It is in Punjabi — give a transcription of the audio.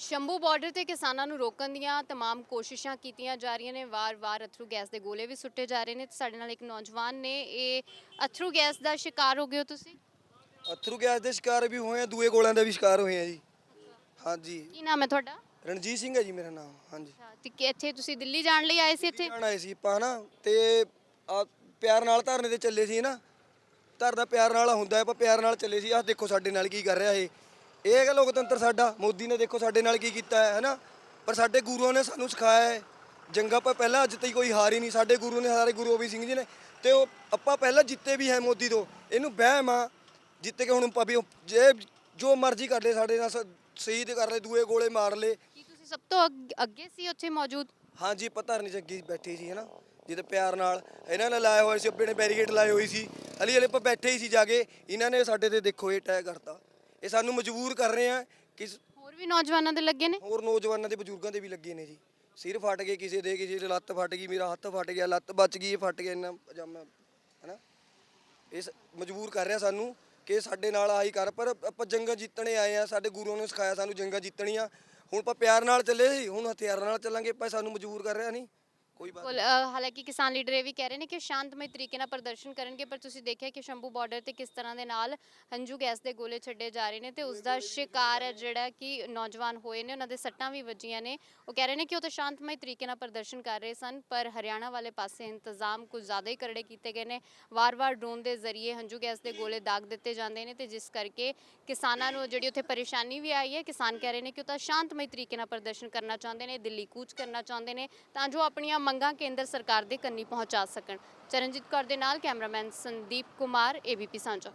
ਸ਼ੰਭੂ ਬਾਰਡਰ ਤੇ ਕਿਸਾਨਾਂ ਨੂੰ ਰੋਕਣ ਦੀਆਂ तमाम ਕੋਸ਼ਿਸ਼ਾਂ ਕੀਤੀਆਂ ਜਾ ਰਹੀਆਂ ਨੇ ਵਾਰ-ਵਾਰ ਅਥਰੂ ਗੈਸ ਦੇ ਗੋਲੇ ਵੀ ਸੁੱਟੇ ਜਾ ਰਹੇ ਨੇ ਤੇ ਸਾਡੇ ਨਾਲ ਇੱਕ ਨੌਜਵਾਨ ਨੇ ਇਹ ਅਥਰੂ ਗੈਸ ਦਾ ਸ਼ਿਕਾਰ ਹੋ ਗਏ ਹੋ ਤੁਸੀਂ ਅਥਰੂ ਗੈਸ ਦੇ ਸ਼ਿਕਾਰ ਵੀ ਹੋਏ ਆ ਦੂਏ ਗੋਲਿਆਂ ਦੇ ਵੀ ਸ਼ਿਕਾਰ ਹੋਏ ਆ ਜੀ ਹਾਂਜੀ ਕੀ ਨਾਮ ਹੈ ਤੁਹਾਡਾ ਰਣਜੀਤ ਸਿੰਘ ਹੈ ਜੀ ਮੇਰਾ ਨਾਮ ਹਾਂਜੀ ਅੱਛਾ ਤੇ ਕਿ ਇੱਥੇ ਤੁਸੀਂ ਦਿੱਲੀ ਜਾਣ ਲਈ ਆਏ ਸੀ ਇੱਥੇ ਜਾਣ ਆਏ ਸੀ ਆਪਾਂ ਨਾ ਤੇ ਆ ਪਿਆਰ ਨਾਲ ਧਰਨੇ ਤੇ ਚੱਲੇ ਸੀ ਨਾ ਧਰਦਾ ਪਿਆਰ ਨਾਲ ਹੁੰਦਾ ਹੈ, ਆਪਾਂ ਪਿਆਰ ਨਾਲ ਚੱਲੇ ਸੀ ਆਹ ਦੇਖੋ ਸਾਡੇ ਨਾਲ ਕੀ ਕਰ ਰਿਹਾ ਇਹ ਇਹ ਹੈਗਾ ਲੋਕਤੰਤਰ ਸਾਡਾ ਮੋਦੀ ਨੇ ਦੇਖੋ ਸਾਡੇ ਨਾਲ ਕੀ ਕੀਤਾ ਹੈ ਹੈਨਾ? ਪਰ ਸਾਡੇ ਗੁਰੂਆਂ ਨੇ ਸਾਨੂੰ ਸਿਖਾਇਆ ਹੈ। ਜੰਗਾਂ ਆਪਾਂ ਪਹਿਲਾਂ ਅੱਜ ਤਾਈਂ ਕੋਈ ਹਾਰ ਹੀ ਨਹੀਂ ਸਾਡੇ ਗੁਰੂ ਨੇ ਸਾਰੇ ਗੁਰੂ ਗੋਬਿੰਦ ਸਿੰਘ ਜੀ ਨੇ। ਤੇ ਉਹ ਆਪਾਂ ਪਹਿਲਾਂ ਜਿੱਤੇ ਵੀ ਹੈ ਮੋਦੀ ਤੋਂ ਇਹਨੂੰ ਵਹਿਮ ਆ ਜਿੱਤੇ ਕੇ ਹੁਣ ਆਪਾਂ ਵੀ ਜੇ ਜੋ ਮਰਜ਼ੀ ਕਰ ਲੈ ਸਾਡੇ ਨਾਲ ਸ਼ਹੀਦ ਕਰ ਲੈ ਦੂਏ ਗੋਲੇ ਮਾਰ ਲੈ। ਕੀ ਤੁਸੀਂ ਸਭ ਤੋਂ ਅੱਗ- ਅੱਗੇ ਸੀ ਉੱਥੇ ਮੌਜੂਦ? ਹਾਂਜੀ ਧਰਨੇ ਚ ਅੱਗੇ ਬੈਠੇ ਸੀ ਹਨਾ? ਜਿਹਦੇ ਪਿਆਰ ਨਾਲ ਇਹਨਾਂ ਨੇ ਲਾਏ ਹੋਏ ਸੀ ਆਪਣੇ ਬੈਰੀਕੇਡ ਲਾਏ ਹੋਈ ਸੀ। ਹਲੀ ਹਲੇ ਆਪਾਂ ਬੈਠੇ ਹੀ ਸੀ ਜਾ ਕੇ ਇਹਨਾਂ ਨੇ ਸਾਡੇ ਤੇ ਦੇਖੋ ਇਹ ਅਟੈਕ ਕਰਤਾ। ਇਹ ਸਾਨੂੰ ਮਜਬੂਰ ਕਰ ਰਹੇ ਆ ਕਿ ਹੋਰ ਵੀ ਨੌਜਵਾਨਾਂ ਦੇ ਲੱਗੇ ਨੇ? ਹੋਰ ਨੌਜਵਾਨਾਂ ਦੇ ਬਜ਼ੁਰਗਾਂ ਦੇ ਵੀ ਲੱਗੇ ਨੇ ਜੀ। ਸਿਰ ਫਟ ਗਏ ਕਿਸੇ ਦੇ ਕਿਸੇ ਦੀ ਲੱਤ ਫਟ ਗਈ ਮੇਰਾ ਹੱਥ ਫਟ ਗਿਆ ਲੱਤ ਬਚ ਗਈ ਇਹ ਫਟ ਗਿਆ ਇੰਨਾ ਪਜਾਮਾ ਹਨਾ? ਇਸ ਮਜਬੂਰ ਕਰ ਰਿਹਾ ਸਾਨੂੰ ਕਿ ਸਾਡੇ ਨਾਲ ਆਹੀ ਕਰ ਪਰ ਆਪਾਂ ਜੰਗਾਂ ਜਿੱਤਣੇ ਆਏ ਆ ਸਾਡੇ ਗੁਰੂਆਂ ਨੇ ਸਿਖਾਇਆ ਸਾਨੂੰ ਜੰਗਾਂ ਜਿੱਤਣੀਆਂ। ਹੁਣ ਆਪਾਂ ਪਿਆਰ ਨਾਲ ਚੱਲੇ ਸੀ ਹੁਣ ਹਥਿਆਰਾਂ ਨਾਲ ਚੱਲਾਂਗੇ ਪਰ ਸਾਨੂੰ ਮਜਬੂਰ ਕਰ ਰਿਹਾ ਨਹੀਂ। ਕੋਈ ਬਾਤ ਕੋਲ ਅ, ਹਾਲਾਂਕਿ ਕਿਸਾਨ ਲੀਡਰ ਇਹ ਵੀ ਕਹਿ ਰਹੇ ਨੇ ਕਿ ਸ਼ਾਂਤਮਈ ਤਰੀਕੇ ਨਾਲ ਪ੍ਰਦਰਸ਼ਨ ਕਰਨਗੇ ਪਰ ਤੁਸੀਂ ਦੇਖਿਆ ਕਿ ਸ਼ੰਭੂ ਬਾਰਡਰ ਤੇ ਕਿਸ ਤਰ੍ਹਾਂ ਦੇ ਨਾਲ ਹੰਝੂ ਗੈਸ ਦੇ ਗੋਲੇ ਛੱਡੇ ਜਾ ਰਹੇ ਨੇ ਤੇ ਉਸ ਦਾ ਸ਼ਿਕਾਰ ਹੈ ਜਿਹੜਾ ਕਿ ਨੌਜਵਾਨ ਹੋਏ ਨੇ ਉਹਨਾਂ ਦੇ ਸੱਟਾਂ ਵੀ ਵੱਜੀਆਂ ਨੇ ਉਹ ਕਹਿ ਰਹੇ ਨੇ ਕਿ ਉਹ ਤਾਂ ਸ਼ਾਂਤਮਈ ਤਰੀਕੇ ਨਾਲ ਪ੍ਰਦਰਸ਼ਨ ਕਰ ਰਹੇ ਸਨ ਪਰ ਹਰਿਆਣਾ ਵਾਲੇ ਪਾਸੇ ਇੰਤਜ਼ਾਮ ਕੁਝ ਜ਼ਿਆਦਾ ਹੀ ਕਰੜੇ ਕੀਤੇ ਗਏ ਨੇ ਵਾਰ-ਵਾਰ ਡਰੋਨ ਦੇ ਜ਼ਰੀਏ ਹੰਝੂ ਗੈਸ ਦੇ ਗੋਲੇ ਦਾਗ ਦਿੱਤੇ ਜਾਂਦੇ ਨੇ ਤੇ ਜਿਸ ਕਰਕੇ ਕਿਸਾਨਾਂ ਨੂੰ ਜਿਹੜੀ ਉੱਥੇ ਪਰੇਸ਼ਾਨੀ ਵੀ ਆਈ ਹੈ ਕਿਸਾਨ ਕਹਿ ਰਹੇ ਨੇ ਕਿ ਉਹ ਤਾਂ ਸ਼ਾਂਤਮਈ ਤਰੀਕੇ ਨਾਲ ਪ੍ਰਦਰਸ਼ਨ ਕਰਨਾ ਚਾਹੁੰਦੇ ਨੇ ਦਿੱਲੀ ਕੂਚ ਕਰਨਾ ਚਾਹੁੰਦੇ ਨੇ ਤਾਂ ਜੋ ਆਪਣੀਆਂ ਮੰਗਾਂ ਕੇਂਦਰ ਸਰਕਾਰ ਦੇ ਕੰਨੀ ਪਹੁੰਚਾ ਸਕਣ। ਚਰਨਜੀਤ ਕੌਰ ਦੇ ਨਾਲ ਕੈਮਰਾਮੈਨ ਸੰਦੀਪ ਕੁਮਾਰ ਏਬੀਪੀ ਸਾਂਝਾ।